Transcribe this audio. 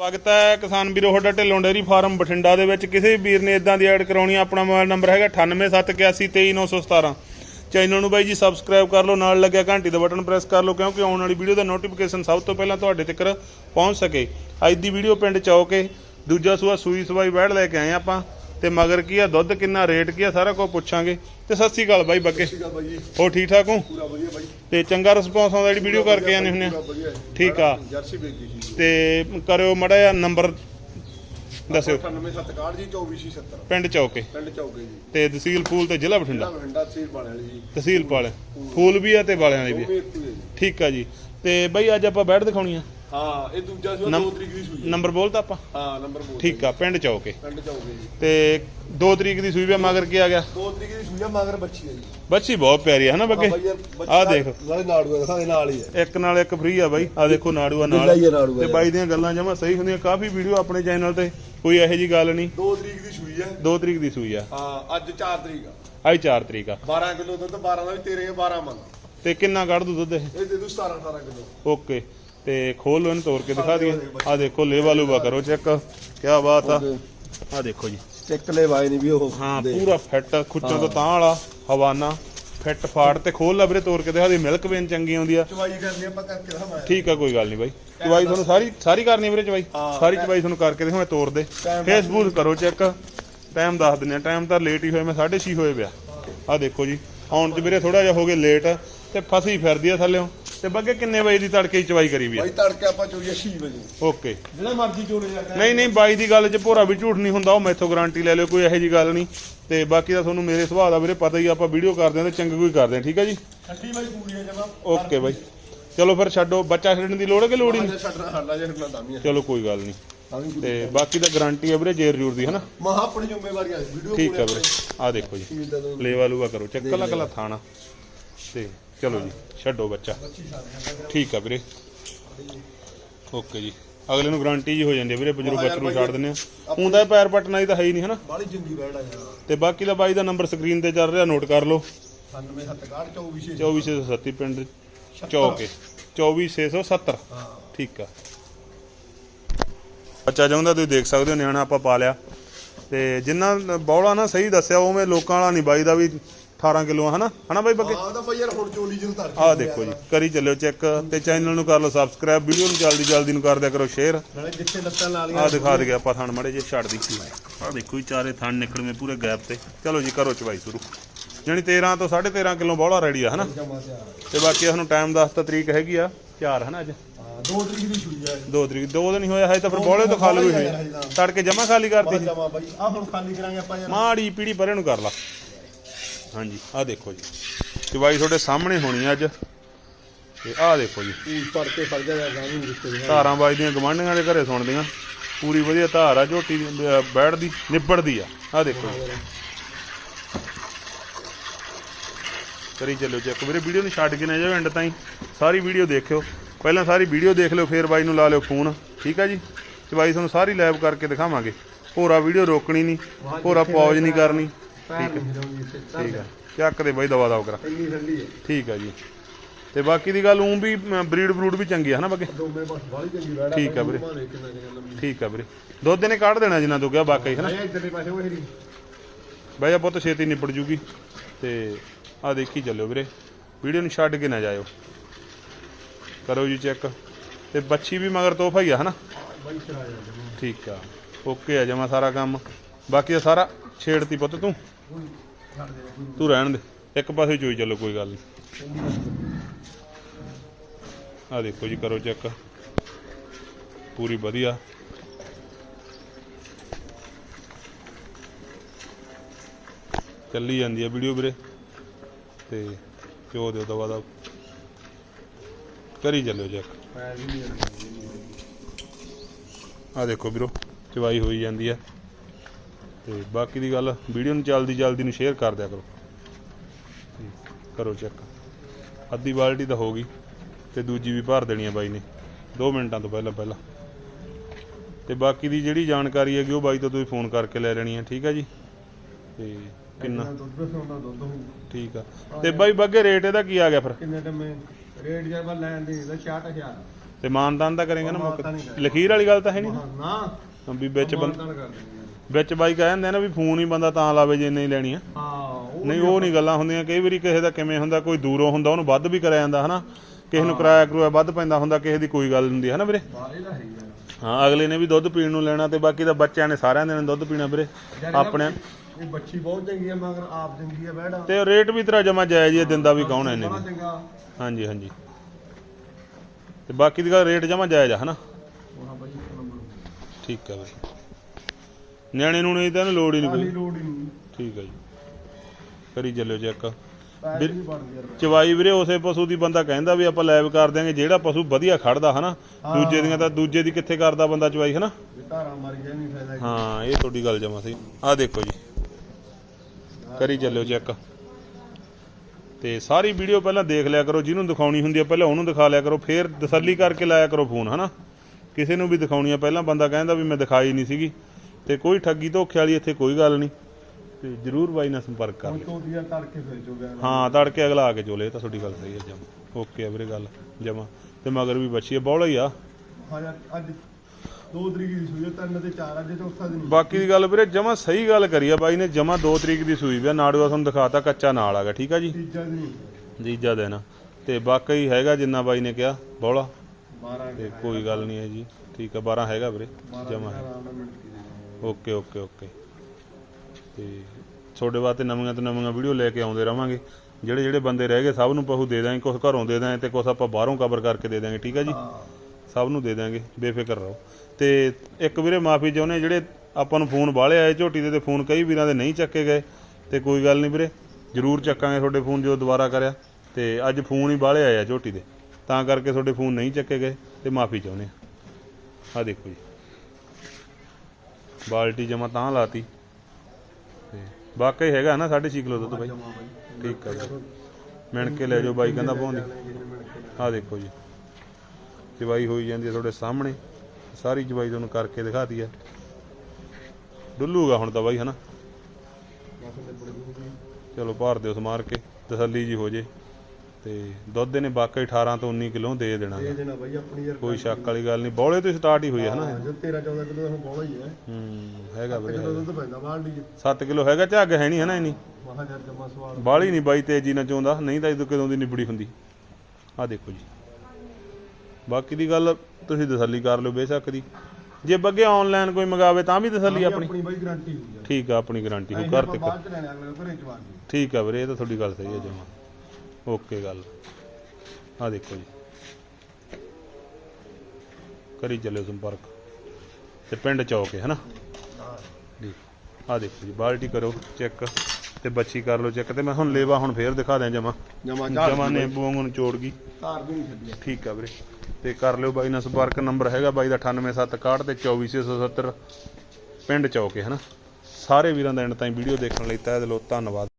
ਸਵਾਗਤ ਹੈ ਕਿਸਾਨ ਵੀਰੋ ਤੁਹਾਡਾ ਢਿੱਲੋਂ ਡੇਅਰੀ ਫਾਰਮ ਬਠਿੰਡਾ ਦੇ ਵਿੱਚ। ਕਿਸੇ ਵੀ ਵੀਰ ਨੇ ਇਦਾਂ ਦੀ ਐਡ ਕਰਾਉਣੀ ਆ, ਆਪਣਾ ਮੋਬਾਈਲ ਨੰਬਰ ਹੈਗਾ 9871823917 ਚੈਨਲ ਨੂੰ ਬਾਈ ਜੀ ਸਬਸਕ੍ਰਾਈਬ ਕਰ ਲਓ ਨਾਲ ਲੱਗਿਆ ਘੰਟੀ ਦਾ ਬਟਨ ਪ੍ਰੈਸ ਕਰ ਲਓ ਕਿਉਂਕਿ ਆਉਣ ਵਾਲੀ ਵੀਡੀਓ ਦਾ ਨੋਟੀਫਿਕੇਸ਼ਨ ਸਭ ਤੋਂ ਪਹਿਲਾਂ ਤੁਹਾਡੇ ਤੱਕ ਪਹੁੰਚ ਸਕੇ। ਅੱਜ ਦੀ ਵੀਡੀਓ ਪਿੰਡ ਚੌਕੇ ਦੂਜਾ ਸੂਆ ਸੂਈ ਸਵਾਈ ਵੈੜ ਲੈ ਕੇ ਆਏ ਆਪਾਂ। ਤੇ ਮਗਰ ਕੀ ਆ ਦੁੱਧ ਕਿੰਨਾ ਰੇਟ ਕੀ ਆ ਸਾਰਾ ਕੁਝ ਪੁੱਛਾਂਗੇ। ਤੇ ਸਤਿ ਸ੍ਰੀ ਅਕਾਲ ਬਾਈ ਬੱਗੇ। ਹੋਰ ਠੀਕ ਠਾਕ ਹੋ? ਪੂਰਾ ਵਧੀਆ ਬਾਈ। ਤੇ ਚੰਗਾ ਰਿਸਪੌਂਸ ਆਉਂਦਾ ਜਿਹੜੀ ਵੀਡੀਓ ਕਰਕੇ ਆਨੇ ਪੂਰਾ ਆ ਠੀਕ ਆ। ਜਰਸੀ ਵੇਚੀ ਸੀ। ਤੇ ਕਰਿਓ ਮੜਾ ਜਿਹਾ ਨੰਬਰ ਦੱਸਿਓ। 9861 ਜੀ 2470 ਪਿੰਡ ਚੌਕੇ। ਪਿੰਡ ਚੌਕੇ ਜੀ। ਤੇ ਤਹਿਸੀਲ ਫੂਲ ਤੇ ਜ਼ਿਲ੍ਹਾ ਬਠਿੰਡਾ। ਤਹਿਸੀਲ ਵਾਲੇ ਵਾਲੀ ਜੀ। ਤਹਿਸੀਲ ਪਾਲੇ। ਫੂਲ ਵੀ ਆ ਤੇ ਵਾਲਿਆਂ ਵਾਲੇ ਵੀ ਹੈ ਠੀਕ ਆ ਜੀ। ਤੇ ਬਈ ਅੱਜ ਆਪਾਂ ਬੈਠ ਦਿਖਾਉਣੀ ਆ। ਹਾਂ ਇਹ ਦੂਜਾ ਸੀ ਨੰਬ- 2 ਤਰੀਕ ਦੀ ਸੂਈ ਹੈ। ਨੰਬਰ ਬੋਲਤਾ ਆਪਾਂ? ਹਾਂ ਨੰਬਰ ਬੋਲ ਠੀਕ ਆ ਪਿੰਡ ਚੌਕੇ ਪਿੰਡ ਚੌਕੇ ਜੀ। ਤੇ 2 ਤਰੀਕ ਦੀ ਸੂਈ ਵੀ ਆ, ਮਗਰ ਕੀ ਆ ਗਿਆ? 2 ਤਰੀਕ ਦੀ ਸੂਈ ਆ ਮਗਰ ਬੱਚੀ ਹੈ ਜੀ। ਬੱਚੀ ਬਹੁਤ ਪਿਆਰੀ ਆ ਹਨਾ ਬੱਗੇ? ਨਾਲ- ਦੇਖ। ਨਾਲੇ ਨਾੜੂ ਹੈ ਸਾਡੇ ਨਾਲ ਹੀ ਹੈ ਇੱਕ ਨਾਲ ਇੱਕ ਫ੍ਰੀ ਆ ਬਾਈ। ਆ ਦੇਖੋ ਨਾੜੂਆ ਨਾਲ। ਆ ਤੇ ਬਾਈ ਦੀਆਂ ਗੱਲਾਂ ਜਮਾ ਸਹੀ ਹੁੰਦੀਆਂ। ਕਾਫੀ ਵੀਡੀਓ ਆਪਣੇ ਚੈਨਲ ਤੇ ਕੋਈ ਇਹੋ ਜੀ ਗੱਲ ਨਹੀਂ। 2 ਤਰੀਕ ਦੀ ਸੂਈ ਹੈ 2 ਤਰੀਕ ਦੀ ਸੂਈ ਆ। ਹਾਂ ਅੱਜ 4 ਤਰੀਕ ਆ। ਅੱਜ 4 ਤਰੀਕ ਆ। 12 ਕਿਲੋ ਦੁੱਧ 12 ਦਾ ਵੀ ਤੇਰੇ 12 ਮੰਨ ਤੇ ਕਿੰਨਾ ਕੱਢ ਦੂ ਦੁੱਧ ਇਹ? ਇਹ ਦੇ ਦੂ 17 18 ਕਿਲੋ। ਓਕੇ। ਤੇ ਖੋਲ ਲੋ ਇਹਨੂੰ ਤੋੜ ਕੇ ਦਿਖਾ ਦਈਏ। ਆ ਦੇਖੋ ਲੇਵਾ ਲੂਵਾ ਕਰੋ ਚੈੱਕ। ਕੀ ਬਾਤ ਆ। ਆ ਦੇਖੋ ਜੀ। ਸਟਿਕ ਲੈ ਵਾਏ ਨਹੀਂ ਵੀ ਉਹ ਹਾਂ ਪੂਰਾ ਫਿੱਟ ਖੁੱਚਾਂ ਤੋਂ ਤਾਂ ਵਾਲਾ ਹਵਾਨਾ। ਫਿੱਟ ਫਾੜ ਤੇ ਖੋਲ ਲਾ ਵੀਰੇ ਤੋੜ ਕੇ ਦਿਖਾ ਦੀ ਮਿਲਕ ਵੇਨ ਚੰਗੀ ਆਉਂਦੀ ਆ। ਚਵਾਈ ਕਰਨੀ ਆਪਾਂ ਕਰਕੇ ਦਿਖਾਵਾਂਗੇ। ਠੀਕ ਆ ਕੋਈ ਗੱਲ ਨਹੀਂ ਬਾਈ। ਚਵਾਈ ਤੁਹਾਨੂੰ ਸਾਰੀ ਸਾਰੀ ਕਰਨੀ ਵੀਰੇ ਚਵਾਈ। ਸਾਰੀ ਚਵਾਈ ਤੁਹਾਨੂੰ ਕਰਕੇ ਦਿਖਾਵਾਂ ਤੋੜ ਦੇ। ਫੇਸਬੁੱਕ ਕਰੋ ਚੈੱਕ। ਟਾਈਮ ਦੱਸ ਦਿੰਦੇ ਆ। ਟਾਈਮ ਤਾਂ ਲੇਟ ਹੀ ਹੋਇਆ ਮੈਂ 6:30 ਹੋਏ ਪਿਆ। ਆ ਦੇਖੋ ਜੀ। ਆਉਣ ਚ ਵੀਰੇ ਥੋੜਾ ਜਿਹਾ ਹੋ ਗਏ ਲੇਟ ਤੇ ਫਸੀ ਫਿਰਦੀ ਆ ਥੱਲੇੋਂ ਤੇ ਬੱਗੇ ਕਿੰਨੇ ਵਜੇ ਦੀ ਤੜਕੇ ਚਵਾਈ ਕਰੀ ਵੀ ਆ? ਬਾਈ ਤੜਕੇ ਆਪਾਂ ਚੋਰੀਏ 6 ਵਜੇ। ਓਕੇ। ਜਿਹੜਾ ਮਰਜ਼ੀ ਚੋਲੇ ਜਾ ਕੇ ਨਹੀਂ ਨਹੀਂ ਬਾਈ ਦੀ ਗੱਲ 'ਚ ਭੋਰਾ ਵੀ ਝੂਠ ਨਹੀਂ ਹੁੰਦਾ ਉਹ ਮੈਥੋਂ ਗਾਰੰਟੀ ਲੈ ਲਿਓ ਕੋਈ ਇਹੋ ਜੀ ਗੱਲ ਨਹੀਂ। ਤੇ ਬਾਕੀ ਦਾ ਤੁਹਾਨੂੰ ਮੇਰੇ ਸੁਭਾਅ ਦਾ ਵੀਰੇ ਪਤਾ ਹੀ ਆ, ਆਪਾਂ ਵੀਡੀਓ ਕਰਦੇ ਆਂ ਤੇ ਚੰਗੀ ਕੋਈ ਕਰਦੇ ਆਂ ਠੀਕ ਆ ਜੀ? ਠੰਡੀ ਬਾਈ ਪੂਰੀ ਹੈ ਜਮਾ। ਓਕੇ ਬਾਈ। ਚਲੋ ਫਿਰ ਛੱਡੋ ਬੱਚਾ ਛੱਡਣ ਦੀ ਲੋੜ ਹੈ ਕਿ ਲੋੜ ਹੀ ਨਹੀਂ? ਛੱਡਣਾ ਹੱਲਾ ਜੇ ਹੱਲਾ ਦਾਮੀਆਂ ਚਲੋ ਕੋਈ ਗੱਲ ਨਹੀਂ। ਤਾਂ ਵੀ ਤੇ ਬਾਕੀ ਦਾ ਗਾਰੰਟੀ ਹੈ ਵੀਰੇ ਜੇਰ ਜੂਰ ਦੀ ਹਨਾ? ਮਹਾ ਆਪਣੀ ਜ਼ਿੰਮੇਵਾਰੀ ਆ ਵੀਡੀਓ ਠੀਕ ਆ ਵੀਰੇ। ਆ ਦੇਖੋ ਜੀ ਲੇਵਾ ਲੂਆ ਕਰੋ ਚੱਕ ਕਲਾ ਕਲਾ ਥਾਣਾ। ਤੇ ਚਲੋ ਜੀ ਛੱਡੋ ਬੱਚਾ। ਠੀਕ ਆ ਵੀਰੇ। ਓਕੇ ਜੀ। ਅਗਲੇ ਨੂੰ ਗਾਰੰਟੀ ਜੀ ਹੋ ਜਾਂਦੀ ਹੈ ਵੀਰੇ ਬਜਰੂ ਬੱਚੂ ਨੂੰ ਛੱਡ ਦਿੰਦੇ ਆ। ਹੁੰਦਾ ਪੈਰ ਪਟਣਾ ਹੀ ਤਾਂ ਹੈ ਹੀ ਨਹੀਂ ਹਨਾ? ਬਾਲੀ ਜਿੰਦੀ ਬੈਠ ਆ ਯਾਰ। ਤੇ ਬਾਕੀ ਦਾ ਬਾਈ ਦਾ ਨੰਬਰ ਸਕਰੀਨ ਤੇ ਚੱਲ ਰਿਹਾ ਨੋਟ ਕਰ ਲਓ। 97 24 24637 ਪਿੰਡ ਚੌਕੇ। 24670 ਹਾਂ। ਠੀਕ ਆ। ਬੱਚਾ ਚਾਹੁੰਦਾ ਤੁਸੀਂ ਦੇਖ ਸਕਦੇ ਹੋ ਨਿਆਣਾ ਆਪਾਂ ਪਾ ਲਿਆ। ਤੇ ਜਿੰਨਾ ਬੌਲਾ ਨਾ ਸਹੀ ਦੱਸਿਆ ਉਵੇਂ ਲੋਕਾਂ ਵਾਲਾ ਨਹੀਂ ਬਾਈ ਦਾ ਵੀ 18 ਕਿਲੋ ਹਨਾ? ਹਨਾ ਬਾਈ ਬੱਗੇ? ਹਾਂ ਤਾਂ ਬਈ ਯਾਰ ਹੁਣ ਚੋਲੀ ਜਨ ਧਰ ਆਹ ਦੇਖੋ ਜੀ ਕਰੀ ਚੱਲਿਓ ਚੈੱਕ ਤੇ ਚੈਨਲ ਨੂੰ ਕਰ ਲਓ ਸਬਸਕ੍ਰਾਈਬ ਵੀਡੀਓ ਨੂੰ ਜਲਦੀ ਜਲਦੀ ਨੂੰ ਕਰ ਦਿਆ ਕਰੋ ਸ਼ੇਅਰ ਨਾਲੇ ਜਿੱਥੇ ਲੱਤਾਂ ਲਾ ਲੀਆਂ ਆਹ ਦਿਖਾ ਦੇ ਆਪਾਂ ਥਣ ਮੜੇ ਜੇ ਛੱਡ ਦੀ। ਆਹ ਦੇਖੋ ਜੀ ਚਾਰੇ ਥਣ ਨਿਕਲਵੇਂ ਪੂਰੇ ਗੈਪ ਤੇ। ਚਲੋ ਜੀ ਕਰੋ ਚਵਾਈ ਸ਼ੁਰੂ। ਜਾਣੀ 13 ਤੋਂ 13.5 ਕਿਲੋ ਬੌਲਾ ਰੈਡੀ ਆ ਹਨਾ? ਤੇ ਬਾਕੀ ਤੁਹਾਨੂੰ ਟਾਈਮ ਦੱਸਤਾ ਤਰੀਕ ਹੈਗੀ ਆ 4 ਹਨਾ ਅੱਜ? 2 ਤਰੀਕ ਦੀ ਛੁੱਟੀ ਆ। 2 ਤਰੀਕ ਦੋ ਦਿਨ ਹੀ ਹੋਇਆ ਹੈ ਤਾਂ ਫਿਰ ਬੌਲੇ ਤੋਂ ਖਾਲੀ ਹੋਈ ਤੜਕੇ ਜਮਾ ਖਾਲੀ ਕਰਤੀ। ਜਮਾ ਬਾਈ। ਆ ਹੁਣ ਖਾਲੀ ਕਰਾਂਗੇ ਆਪਾਂ ਯਾਰ। ਮਾੜੀ ਪੀੜੀ ਪਰੇ ਨੂੰ ਕਰ ਲਾ। ਹਾਂਜੀ ਆਹ ਦੇਖੋ ਜੀ। ਚਵਾਈ ਤੁਹਾਡੇ ਸਾਹਮਣੇ ਹੋਣੀ ਆ ਅੱਜ। ਤੇ ਆਹ ਦੇਖੋ ਜੀ। ਪੜ ਕੇ ਫੜ ਜਾ ਯਾਰ ਗਾਂ ਰਿਸ਼ਤੇ ਦੇ ਧਾਰਾਂ ਵੱਜਦੀਆਂ ਗਵਾਂਢੀਆਂ ਦੇ ਘਰੇ ਸੁਣਦੀਆਂ। ਪੂਰੀ ਵਧੀਆ ਧਾਰ ਆ ਝੋਟੀ ਦੀ ਅਹ ਬੈਠਦੀ ਨਿਬੜਦੀ ਆ। ਆਹ ਦੇਖੋ ਜੀ। ਕਰੀ ਚੱਲਿਓ ਚੈੱਕ। ਵੀਰੇ ਵੀਡੀਓ ਨੂੰ ਛੱਡ ਕੇ ਨਾ ਜਾਓ ਐਂਡ ਤਾਈਂ। ਸਾਰੀ ਵੀਡੀਓ ਦੇਖਿਓ। ਪਹਿਲਾਂ ਸਾਰੀ ਵੀਡੀਓ ਦੇਖ ਲਿਓ ਫੇਰ ਬਾਈ ਨੂੰ ਲਾ ਲਿਓ ਫੋਨ। ਠੀਕ ਆ ਜੀ? ਤੇ ਬਾਈ ਤੁਹਾਨੂੰ ਸਾਰੀ ਲਾਈਵ ਕਰਕੇ ਦਿਖਾਵਾਂਗੇ। ਭੋਰਾ ਵੀਡੀਓ ਰੋਕਣੀ ਨਹੀਂ ਭੋਰਾ ਪੌਜ ਨਹੀਂ ਕਰਨੀ। ਪੈਰ ਨਹੀਂ ਹਿਲਾਉਂਦੀ ਇੱਥੇ ਠੀਕ ਆ ਚੱਕ ਦੇ ਬਾਈ ਦਵਾ ਦਵਾ ਕਰਾ। ਇੰਨੀ ਠੰਡੀ ਹੈ। ਠੀਕ ਆ ਜੀ। ਤੇ ਬਾਕੀ ਦੀ ਗੱਲ ਉਂ ਵੀ ਬਰੀਡ ਬਰੂਡ ਵੀ ਚੰਗੀ ਆ ਹਨਾ ਬੱਗੇ ਦੋਵੇਂ ਬਸ ਬਾਲੀ ਚੰਗੀ ਬੈਠਾ ਠੀਕ ਆ ਵੀਰੇ। ਠੀਕ ਆ ਵੀਰੇ। ਦੁੱਧ ਨੇ ਕੱਢ ਦੇਣਾ ਜਿੰਨਾ ਤੋਂ ਗਿਆ ਬਾਕੀ ਹਨਾ? ਇੱਧਰਲੇ ਪਾਸੇ ਉਹ ਹੀਰੀ ਬਾਈ ਆ ਪੁੱਤ ਛੇਤੀ ਨਿਪੜ ਜੂਗੀ। ਤੇ ਆ ਦੇਖੀ ਚੱਲਿਓ ਵੀਰੇ। ਵੀਡੀਓ ਨੂੰ ਛੱਡ ਕੇ ਨਾ ਜਾਇਓ। ਕਰੋ ਜੀ ਚੈੱਕ। ਤੇ ਬੱਚੀ ਵੀ ਮਗਰ ਤੋਹਫਾ ਹੀ ਆ ਹਨਾ? ਠੀਕ ਆ। ਓਕੇ ਆ ਜਮਾ ਸਾਰਾ ਕੰਮ। ਬਾਕੀ ਦਾ ਸਾਰਾ ਛੇੜਤੀ ਪੁੱਤ ਤੂੰ। ਤੂੰ ਰਹਿਣ ਦੇ। ਇੱਕ ਪਾਸੇ ਚੋਈ ਚੱਲੋ, ਕੋਈ ਗੱਲ ਨਹੀਂ। ਆ ਦੇਖੋ ਜੀ, ਕਰੋ ਚੈੱਕ। ਪੂਰੀ ਵਧੀਆ। ਚੱਲੀ ਜਾਂਦੀ ਹੈ ਵੀਡੀਓ ਵੀਰੇ। ਤੇ ਪਿਓ ਦਿਓ ਦਵਾ ਦਾ ਕਰੀ ਚੱਲਿਓ ਚੈੱਕ। ਪੈਰ ਆ ਦੇਖੋ ਵੀਰੋ, ਚਵਾਈ ਹੋਈ ਜਾਂਦੀ ਹੈ ਤੇ ਬਾਕੀ ਦੀ ਗੱਲ ਵੀਡੀਓ ਨੂੰ ਜਲਦੀ ਜਲਦੀ ਨੂੰ ਸ਼ੇਅਰ ਕਰ ਦਿਆ ਕਰੋ। ਕਰੋ ਚੈੱਕ ਅੱਧੀ ਬਾਲਟੀ ਤਾਂ ਹੋ ਗਈ ਤੇ ਦੂਜੀ ਵੀ ਭਰ ਦੇਣੀ ਆ ਬਾਈ ਨੇ। 2 ਮਿੰਟਾਂ ਤੋਂ ਪਹਿਲਾਂ ਪਹਿਲਾਂ। ਤੇ ਬਾਕੀ ਦੀ ਜਿਹੜੀ ਜਾਣਕਾਰੀ ਹੈਗੀ ਉਹ ਬਾਈ ਤੋਂ ਤੁਸੀਂ ਫੋਨ ਕਰਕੇ ਲੈ ਲੈਣੀ ਆ ਠੀਕ ਆ ਜੀ? ਤੇ ਕਿੰਨਾ? ਠੀਕ ਆ। ਤੇ ਬਾਈ ਬੱਗੇ ਰੇਟ ਇਹਦਾ ਕੀ ਆ ਗਿਆ ਫਿਰ? ਕਿੰਨੇ ਟਮੇ ਰੇਟ ਜੇ ਆਪਾਂ ਲੈਣ ਦੇ ਇਹਦਾ 66000 ਤੇ ਮਾਨਦਾਨ ਤਾਂ ਕਰੇਗਾ ਨਾ ਹੀ ਮੌਕੇ। ਲਖੀਰ ਵਾਲੀ ਗੱਲ ਤਾਂ ਹੈ ਨਹੀਂ ਨਾ? ਵੀ ਵਿੱਚ ਬੰਦ ਵਿੱਚ ਬਾਈ ਕਹਿੰਦੇ ਆ ਨਾ ਵੀ ਫੋਨ ਹੀ ਬੰਦਾ ਤਾਂ ਲਾਵੇ ਜੇ ਨਹੀਂ ਲੈਣੀ ਆ। ਹਾਂ ਨਹੀਂ ਉਹ ਨਹੀਂ ਗੱਲਾਂ ਹੁੰਦੀਆਂ। ਕਈ ਵਾਰੀ ਕਿਸੇ ਦਾ ਕਿਵੇਂ ਹੁੰਦਾ ਕੋਈ ਦੂਰੋਂ ਹੁੰਦਾ ਉਹਨੂੰ ਵੱਧ ਵੀ ਕਰਿਆ ਜਾਂਦਾ ਹਨਾ? ਕਿਸੇ ਨੂੰ ਕਿਰਾਇਆ ਕਰੂਆ ਵੱਧ ਪੈਂਦਾ ਹੁੰਦਾ ਕਿਸੇ ਦੀ ਕੋਈ ਗੱਲ ਹੁੰਦੀ ਹੈ ਨਾ ਵੀਰੇ? ਦਾ ਹੈ ਹੀ। ਹਾਂ ਅਗਲੇ ਨੇ ਵੀ ਦੁੱਧ ਪੀਣ ਨੂੰ ਲੈਣਾ ਤੇ ਬਾਕੀ ਤਾਂ ਬੱਚਿਆਂ ਨੇ ਸਾਰਿਆਂ ਦੇ ਨੇ ਦੁੱਧ ਪੀਣਾ ਵੀਰੇ ਆਪਣੇ। ਇਹ ਬੱਚੀ ਬਹੁਤ ਚੰਗੀ ਆ ਮਗਰ ਆਪ ਚੰਗੀ ਆ ਬੈੜਾ ਤੇ ਰੇਟ ਵੀ ਤੇਰਾ ਜਮਾ ਜਾਇਜ਼ ਹੀ ਦਿੰਦਾ ਵੀ ਕੌਣ ਐ ਇਹਨੇ ਦੀ ਹਾਂਜੀ ਹਾਂਜੀ। ਤੇ ਬਾਕੀ ਦੀ ਗੱਲ ਰੇਟ ਜਮਾ ਜਾਇਜ਼ ਆ ਹਨਾ? ਬਾਈ ਠੀਕ ਆ ਵੀਰੇ। ਨਿਆਣੇ ਨੂੰ ਨਹੀਂ ਤਾਂ ਇਹਨੂੰ ਲੋੜ ਹੀ ਨਹੀਂ ਕੋਈ। ਹੀ ਨਹੀਂ। ਠੀਕ ਆ ਜੀ। ਕਰੀ ਚੱਲਿਓ ਚੈੱਕ। ਪੈਸੇ ਚਵਾਈ ਵੀਰੇ ਉਸੇ ਪਸ਼ੂ ਦੀ ਬੰਦਾ ਕਹਿੰਦਾ ਵੀ ਆਪਾਂ ਲੈਬ ਕਰ ਦਿਆਂਗੇ ਜਿਹੜਾ ਪਸ਼ੂ ਵਧੀਆ ਖੜਦਾ ਹਨਾ? ਦੂਜੇ ਦੀਆਂ ਤਾਂ ਦੂਜੇ ਦੀ ਕਿੱਥੇ ਕਰਦਾ ਬੰਦਾ ਚਵਾਈ ਹਨਾ? ਜੇ ਧਾਰਾ ਮਰ ਗਿਆ ਨਹੀਂ ਫਾਇਦਾ ਕੀ। ਹਾਂ ਇਹ ਤੁਹਾਡੀ ਗੱਲ ਜਮਾ ਸਹੀ। ਆਹ ਦੇਖੋ ਜੀ। ਕਰੀ ਚੱਲਿਓ ਚੈੱਕ। ਤੇ ਸਾਰੀ ਵੀਡੀਓ ਪਹਿਲਾਂ ਦੇਖ ਲਿਆ ਕਰੋ ਜਿਹਨੂੰ ਦਿਖਾਉਣੀ ਹੁੰਦੀ ਆ ਪਹਿਲਾਂ ਉਹਨੂੰ ਦਿਖਾ ਲਿਆ ਕਰੋ ਫੇਰ ਤਸੱਲੀ ਕਰਕੇ ਲਾਇਆ ਕਰੋ ਫੋਨ ਹਨਾ? ਕਿਸੇ ਨੂੰ ਵੀ ਦਿਖਾਉਣੀ ਆ ਪਹਿਲਾਂ ਬੰਦਾ ਕਹਿੰਦਾ ਵੀ ਮੈਂ ਦਿਖਾਈ ਨਹੀਂ ਸੀਗੀ। ਤੇ ਕੋਈ ਠੱਗੀ ਧੋਖੇ ਵਾਲੀ ਇੱਥੇ ਕੋਈ ਗੱਲ ਨਹੀਂ। ਤੇ ਜਰੂਰ ਬਾਈ ਨਾਲ ਸੰਪਰਕ ਕਰ ਲਿਓ। ਤੋਂ ਦੀਆਂ ਤੜਕੇ ਫਿਰ ਚੋ ਗਿਆ ਹਾਂ ਤੜਕੇ ਅਗਲਾ ਆ ਕੇ ਚੋਲੇ ਇਹ ਤਾਂ ਤੁਹਾਡੀ ਗੱਲ ਸਹੀ ਹੈ ਜਮਾ। ਓਕੇ ਆ ਵੀਰੇ ਗੱਲ ਜਮਾ। ਤੇ ਮਗਰ ਵੀ ਬੱਚੀ ਹੈ ਬੌਲਾ ਹੀ ਆ। ਹਾਂ ਯਾਰ ਅੱਜ 2 ਤਰੀਕ ਦੀ ਸੂਈ ਆ, ਤਿੰਨ ਤੇ 4 ਅੱਜ ਚੌਥਾ ਦਿਨ ਬਾਕੀ ਦੀ ਗੱਲ ਵੀਰੇ ਜਮਾ ਸਹੀ ਗੱਲ ਕਰੀ ਆ ਬਾਈ ਨੇ ਜਮਾ 2 ਤਰੀਕ ਦੀ ਸੂਈ ਵੀ ਆ। ਨਾੜੂਆ ਤੁਹਾਨੂੰ ਦਿਖਾਤਾ ਕੱਚਾ ਨਾਲ ਆਗਾ ਠੀਕ ਆ ਜੀ? ਤੀਜਾ ਦਿਨ ਜੀਜਾ ਦਿਨ। ਤੇ ਬਾਕੀ ਹੈਗਾ ਜਿੰਨਾ ਬਾਈ ਨੇ ਕਿਹਾ ਬੌਲਾ। 12 ਤੇ ਕੋਈ ਗੱਲ ਨਹੀਂ ਹੈ ਜੀ। ਠੀਕ ਆ 12 ਹੈਗਾ ਵੀਰੇ ਜਮਾ ਆਰਾਮ ਨਾਲ ਮਿੰਟ ਕੀ। ਦੇ ਓਕੇ ਓਕੇ ਓਕੇ। ਤੇ ਤੁਹਾਡੇ ਵਾਸਤੇ ਨਵੀਆਂ ਤੋਂ ਨਵੀਆਂ ਵੀਡੀਓ ਲੈ ਕੇ ਆਉਂਦੇ ਰਵਾਂਗੇ। ਜਿਹੜੇ ਜਿਹੜੇ ਬੰਦੇ ਰਹਿ ਗਏ ਸਭ ਨੂੰ ਪਹੂ ਦੇ ਦਾਂਗੇ ਕੁਝ ਘਰੋਂ ਦੇ ਦਾਂਗੇ ਤੇ ਕੁਝ ਆਪਾਂ ਬਾਹਰੋਂ ਕਵਰ ਕਰਕੇ ਦੇ ਦਾਂਗੇ ਠੀਕ ਆ ਜੀ? ਹਾਂ। ਸਭ ਨੂੰ ਦੇ ਦਾਂਗੇ ਬੇਫਿਕਰ ਰਹੋ। ਤੇ ਇੱਕ ਵੀਰੇ ਮਾਫੀ ਚਾਹੁੰਦੇ ਹਾਂ, ਜਿਹੜੇ ਆਪਾਂ ਨੂੰ ਫੋਨ ਵਾਲੇ ਆਏ ਝੋਟੀ ਦੇ ਤੇ ਫੋਨ ਕਈ ਵੀਰਾਂ ਦੇ ਨਹੀਂ ਚੱਕੇ ਗਏ। ਤੇ ਕੋਈ ਗੱਲ ਨਹੀਂ ਵੀਰੇ ਜ਼ਰੂਰ ਚੱਕਾਂਗੇ ਤੁਹਾਡੇ ਫੋਨ ਜੋ ਦੁਬਾਰਾ ਕਰਿਆ। ਤੇ ਅੱਜ ਫੋਨ ਹੀ ਵਾਲੇ ਆਏ ਆ ਝੋਟੀ ਦੇ। ਤਾਂ ਕਰਕੇ ਤੁਹਾਡੇ ਫੋਨ ਨਹੀਂ ਚੱਕੇ ਗਏ ਤੇ ਮਾਫੀ ਚਾਹੁੰਦੇ ਆ ਆ ਦੇਖੋ ਜੀ। ਬਾਲਟੀ ਜਮਾ ਤਾਂ ਲਾਤੀ। ਤੇ ਵਾਕਈ ਹੈਗਾ ਨਾ 6.5 ਕਿਲੋ ਦੁੱਧ ਬਾਈ। ਠੀਕ ਆ ਜੀ ਮਿਣ ਕੇ ਲੈ ਜਾਓ ਬਾਈ ਕਹਿੰਦਾ ਪਾਉਂਦੀ ਕਿਸੇ ਨੇ ਆ ਦੇਖੋ ਜੀ। ਜਵਾਈ ਹੋਈ ਜਾਂਦੀ ਹੈ ਤੁਹਾਡੇ ਸਾਹਮਣੇ। ਸਾਰੀ ਚਵਾਈ ਤੁਹਾਨੂੰ ਕਰਕੇ ਦਿਖਾਤੀ ਹੈ ਡੁੱਲੂਗਾ ਹੁਣ ਤਾਂ ਬਾਈ, ਹਨਾ? ਬਸ ਚਲੋ ਭਾਰ ਦਿਓ ਸਮਾਰ ਕੇ। ਤਸੱਲੀ ਜੀ ਹੋ ਜੇ। ਤੇ ਦੁੱਧ ਨੇ ਬਾਕੀ 18 ਤੋਂ 19 ਕਿਲੋ ਦੇ ਦੇਣਾ ਦੇ ਦੇਣਾ ਬਾਈ ਆਪਣੀ ਯਾਰ ਕੋਈ ਸ਼ੱਕ ਵਾਲੀ ਗੱਲ ਨਹੀਂ। ਬੌਲੇ ਤੋਂ ਸਟਾਰਟ ਹੀ ਹੋਈ ਹੈ ਹਨਾ ਹਾਂ, ਜੋ 13 14 ਕਿਲੋ ਹੁਣ ਬੋਲਾ ਹੀ ਹੈ। ਹੂੰ ਹੈਗਾ ਵੀਰੇ ਕਿਲੋ ਦੁੱਧ ਪੈਂਦਾ ਬਾਲਟੀ ਚ। 7 ਕਿਲੋ ਹੈਗਾ ਝੱਗ ਹੈ ਨਹੀਂ ਇਨੀ? ਮਹਾ ਜਰ ਜਮਾ ਸਵਾਲ ਬਾਲੀ ਨਹੀਂ ਬਾਈ ਤੇਜ਼ੀ ਨਾਲ ਚਾਹੁੰਦਾ ਨਹੀਂ ਤਾਂ ਇਹ ਕਦੋਂ ਦੀ ਨਿਬੜੀ ਹੁੰਦੀ? ਆ ਦੇਖੋ ਜੀ। ਬਾਕੀ ਦੀ ਗੱਲ ਤੁਸੀਂ ਤਸੱਲੀ ਕਰ ਲਿਓ ਬੇਸ਼ੱਕ ਦੀ। ਜੇ ਬੱਗੇ ਆਨਲਾਈਨ ਕੋਈ ਮੰਗਾਵੇ ਤਾਂ ਵੀ ਤਸੱਲੀ ਆਪਣੀ। ਆਪਣੀ ਬਾਈ ਗਾਰੰਟੀ ਹੋਈ ਆ। ਠੀਕ ਆ ਆਪਣੀ ਗਾਰੰਟੀ ਹੋ। ਘਰੇ ਚਵਾ ਕੇ ਠੀਕ ਆ ਵੀਰੇ ਇਹ ਤਾਂ ਤੁਹਾਡੀ ਗੱਲ ਸਹੀ ਹੈ ਜਮਾ। ਓਕੇ ਗੱਲ। ਆ ਦੇਖੋ ਜੀ। ਕਰੀ ਚੱਲਿਓ ਸੰਪਰਕ। ਤੇ ਪਿੰਡ ਚੌਕ ਹੈ ਹਨਾ? ਜੀ। ਆ ਦੇਖੋ ਜੀ ਬਾਲਟੀ ਕਰੋ ਚੈੱਕ। ਤੇ ਬੱਚੀ ਕਰ ਲਓ ਚੈੱਕ। ਤੇ ਮੈਂ ਹੁਣ ਲੇਵਾ ਹੁਣ ਫੇਰ ਦਿਖਾ ਦਿਆਂ ਜਮਾ। ਜਮਾ ਜਮਾ ਨੇ ਬੂਆਂ ਨੂੰ ਚੋੜ ਗਈ। ਧਾਰ ਵੀ ਨਹੀਂ ਛੱਡੀ ਠੀਕ ਆ ਵੀਰੇ। ਤੇ ਕਰ ਲਿਓ ਬਾਈ ਨਾਲ ਸੰਪਰਕ। ਨੰਬਰ ਹੈਗਾ ਬਾਈ ਦਾ 98761 ਤੇ 24670 ਪਿੰਡ ਚੌਕ ਹੈ ਹਨਾ? ਸਾਰੇ ਵੀਰਾਂ ਦਾ ਐਂਡ ਤਾਈਂ ਵੀਡੀਓ ਦੇਖਣ ਲਈ ਤਹਿ ਦਿਲੋਂ ਧੰਨਵਾਦ।